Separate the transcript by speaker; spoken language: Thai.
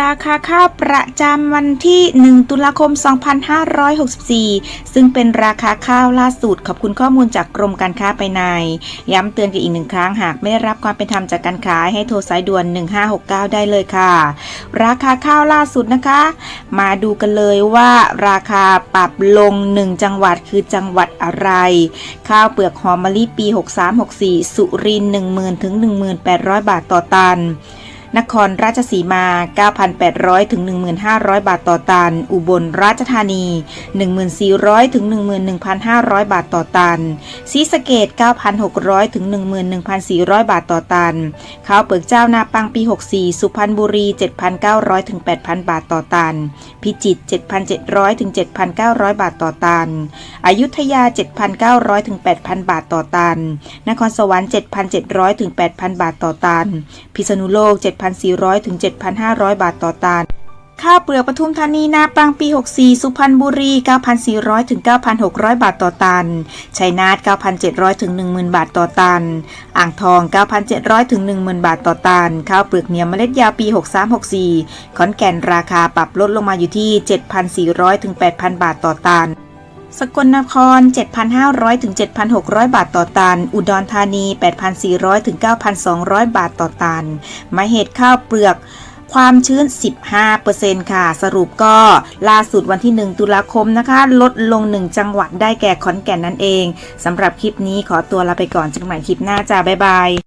Speaker 1: ราคาข้าวประจำวันที่ 1 ตุลาคม 2564 ซึ่งเป็นราคาข้าวล่าสุด ขอบคุณข้อมูลจากกรมการค้าภายใน ย้ำเตือนกันอีกหนึ่งครั้งหากไม่ได้รับความเป็นธรรมจากการขายให้โทรสายด่วน 1569 ได้เลยค่ะ ราคาข้าวล่าสุดนะคะ มาดูกันเลยว่าราคาปรับลง 1 จังหวัดคือจังหวัดอะไร ข้าวเปลือกหอมมะลิปี 6364 สุรินทร์10,000ถึง1800บาทต่อตัน นครราชสีมา 9,800 ถึง 1,500 บาทต่อตัน อุบลราชธานี 1,400 ถึง 11,500 บาทต่อตันศรีสะเกด9,600 ถึง 11,400 บาทต่อตัน ข้าวเปลือกเจ้านาปังปี 64 สุพรรณบุรี 7,900 ถึง 8,000 บาทต่อตัน พิจิตร 7,700 ถึง 7,900 บาทต่อตัน อยุธยา 7,900 ถึง 8,000 บาทต่อตัน นครสวรรค์ 7,700 ถึง 8,000 บาทต่อตัน พิษณุโลก7,400 ถึง 7,500 บาทต่อตัน ข้าวเปลือกปทุมธานีนาปังปี 64 สุพรรณบุรี 9,400 ถึง 9,600 บาทต่อตัน ชัยนาท 9,700 ถึง 10,000 บาทต่อตัน อ่างทอง 9,700 ถึง 10,000 บาทต่อตัน ข้าวเปลือกเหนียวเมล็ดยาวปี 6364 ขอนแก่นราคาปรับลดลงมาอยู่ที่ 7,400 ถึง 8,000 บาทต่อตัน สกลนคร 7,500 ถึง 7,600 บาทต่อตัน อุดรธานี 8,400 ถึง 9,200 บาทต่อตันมะเห็ดข้าวเปลือกความชื้น 15%ค่ะ สรุปก็ล่าสุดวันที่ 1 ตุลาคมนะคะ ลดลง 1 จังหวัดได้แก่ขอนแก่นนั่นเอง สำหรับคลิปนี้ขอตัวลาไปก่อนเจอกันใหม่คลิปหน้าจ้าบ๊ายบาย